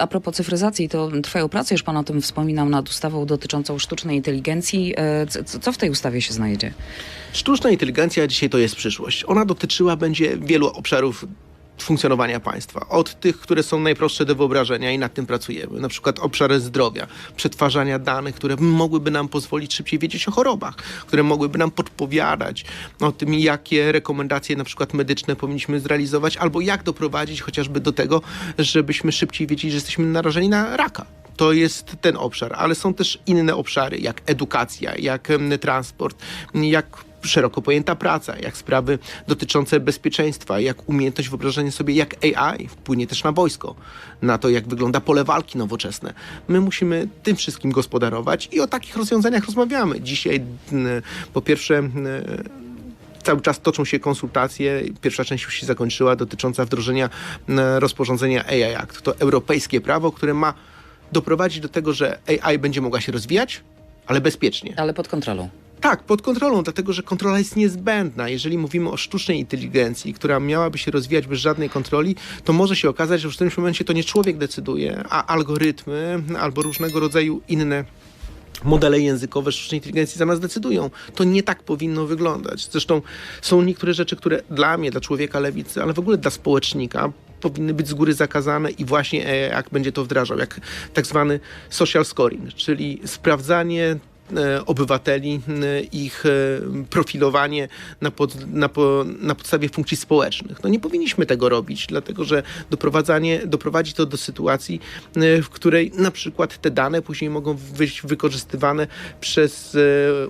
A propos cyfryzacji, to trwają prace, już pan o tym wspominał, nad ustawą dotyczącą sztucznej inteligencji. E, Co w tej ustawie się znajdzie? Sztuczna inteligencja dzisiaj to jest przyszłość. Ona dotyczyła będzie wielu obszarów funkcjonowania państwa. Od tych, które są najprostsze do wyobrażenia i nad tym pracujemy. Na przykład obszary zdrowia, przetwarzania danych, które mogłyby nam pozwolić szybciej wiedzieć o chorobach, które mogłyby nam podpowiadać o tym, jakie rekomendacje na przykład medyczne powinniśmy zrealizować, albo jak doprowadzić chociażby do tego, żebyśmy szybciej wiedzieli, że jesteśmy narażeni na raka. To jest ten obszar, ale są też inne obszary, jak edukacja, jak transport, jak szeroko pojęta praca, jak sprawy dotyczące bezpieczeństwa, jak umiejętność wyobrażenia sobie, jak AI wpłynie też na wojsko, na to, jak wygląda pole walki nowoczesne. My musimy tym wszystkim gospodarować i o takich rozwiązaniach rozmawiamy. Dzisiaj, m, po pierwsze, m, Cały czas toczą się konsultacje. Pierwsza część już się zakończyła, dotycząca wdrożenia m, rozporządzenia AI Act. To europejskie prawo, które ma doprowadzić do tego, że AI będzie mogła się rozwijać, ale bezpiecznie. Ale pod kontrolą. Tak, pod kontrolą, dlatego że kontrola jest niezbędna. Jeżeli mówimy o sztucznej inteligencji, która miałaby się rozwijać bez żadnej kontroli, to może się okazać, że w którymś momencie to nie człowiek decyduje, a algorytmy albo różnego rodzaju inne modele językowe sztucznej inteligencji za nas decydują. To nie tak powinno wyglądać. Zresztą są niektóre rzeczy, które dla mnie, dla człowieka lewicy, ale w ogóle dla społecznika powinny być z góry zakazane i właśnie e, jak będzie to wdrażał, jak tak zwany social scoring, czyli sprawdzanie obywateli, e, ich e, profilowanie na, pod, na, po, na podstawie funkcji społecznych. No nie powinniśmy tego robić, dlatego że doprowadzanie, doprowadzi to do sytuacji, e, w której na przykład te dane później mogą być wykorzystywane przez e,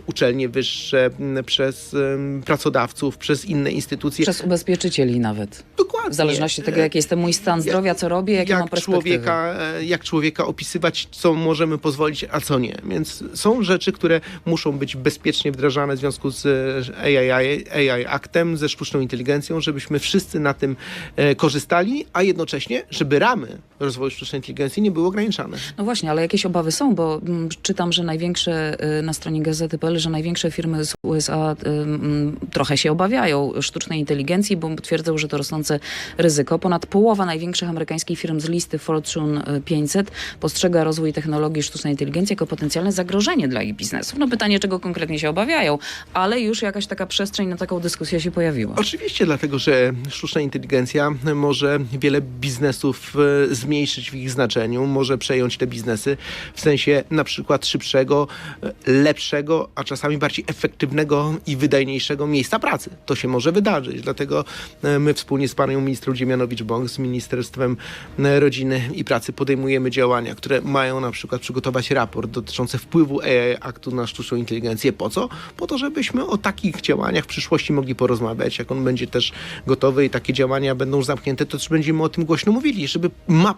uczelnie wyższe, przez pracodawców, przez inne instytucje. Przez ubezpieczycieli nawet. Dokładnie. W zależności od tego, E, jaki jest ten mój stan zdrowia, co robię, jakie mam jak perspektywy. człowieka, e, jak człowieka opisywać, co możemy pozwolić, a co nie. Więc są rzeczy, które muszą być bezpiecznie wdrażane w związku z e, AI, AI ze sztuczną inteligencją, żebyśmy wszyscy na tym e, korzystali, a jednocześnie, żeby ramy rozwoju sztucznej inteligencji nie były ograniczane. No właśnie, ale jakieś obawy są, bo mm, czytam, że największe y, na stronie gazety.pl, że największe firmy z USA y, mm, trochę się obawiają sztucznej inteligencji, bo twierdzą, że to rosnące ryzyko. Ponad połowa największych amerykańskich firm z listy Fortune y, 500 postrzega rozwój technologii sztucznej inteligencji jako potencjalne zagrożenie dla ich biznesów. No pytanie, czego konkretnie się obawiają, ale już jakaś taka przestrzeń na taką dyskusję się pojawiła. Oczywiście, dlatego że sztuczna inteligencja może wiele biznesów e, zmniejszyć w ich znaczeniu, może przejąć te biznesy w sensie na przykład szybszego, e, lepszego, a czasami bardziej efektywnego i wydajniejszego miejsca pracy. To się może wydarzyć, dlatego e, my wspólnie z panią ministrą Dziemianowicz-Bąk, z Ministerstwem e, Rodziny i Pracy podejmujemy działania, które mają na przykład przygotować raport dotyczący wpływu AI aktu na sztuczną inteligencję. Po co? Po to, żebyśmy o takich działaniach w przyszłości mogli porozmawiać. Jak on będzie też gotowy i takie działania będą zamknięte, to też będziemy o tym głośno mówili, żeby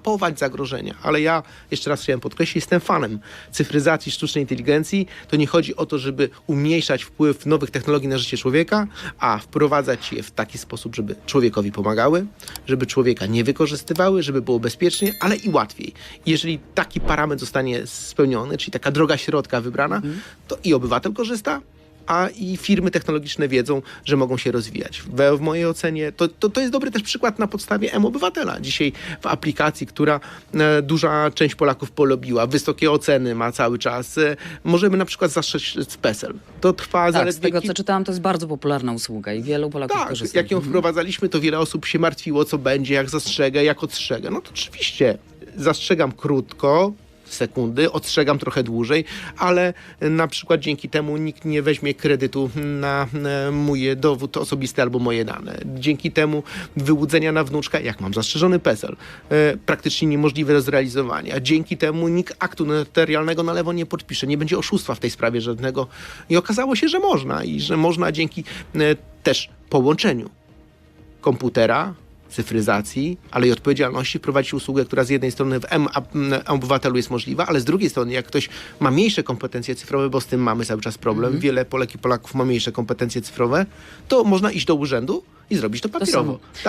mapować zagrożenia. Ale ja jeszcze raz chciałem podkreślić, jestem fanem cyfryzacji sztucznej inteligencji. To nie chodzi o to, żeby umniejszać wpływ nowych technologii na życie człowieka, a wprowadzać je w taki sposób, żeby człowiekowi pomagały, żeby człowieka nie wykorzystywały, żeby było bezpiecznie, ale i łatwiej. Jeżeli taki parametr zostanie spełniony, czyli taka droga środka wybrana, to i obywatel korzysta, a i firmy technologiczne wiedzą, że mogą się rozwijać. We, w mojej ocenie to, to, to jest dobry też przykład na podstawie M-Obywatela. Dzisiaj w aplikacji, która e, duża część Polaków polubiła, wysokie oceny ma cały czas, e, możemy na przykład zastrzec PESEL. To trwa Tak, z zaledwie tego kil- co czytałam, to jest bardzo popularna usługa i wielu Polaków tak, korzysta. jak ją wprowadzaliśmy, to wiele osób się martwiło, co będzie, jak zastrzegę, jak ostrzegę. No to oczywiście zastrzegam krótko, sekundy, ostrzegam trochę dłużej, ale na przykład dzięki temu nikt nie weźmie kredytu na e, mój dowód osobisty albo moje dane. Dzięki temu wyłudzenia na wnuczka, jak mam zastrzeżony PESEL, e, praktycznie niemożliwe do zrealizowania. Dzięki temu nikt aktu notarialnego na lewo nie podpisze, nie będzie oszustwa w tej sprawie żadnego. I okazało się, że można i że można dzięki e, też połączeniu komputera, cyfryzacji, ale i odpowiedzialności wprowadzić usługę, która z jednej strony w M-Obywatelu jest możliwa, ale z drugiej strony, jak ktoś ma mniejsze kompetencje cyfrowe, bo z tym mamy cały czas problem, wiele Polek i Polaków ma mniejsze kompetencje cyfrowe, to można iść do urzędu i zrobić to papierowo. Tak.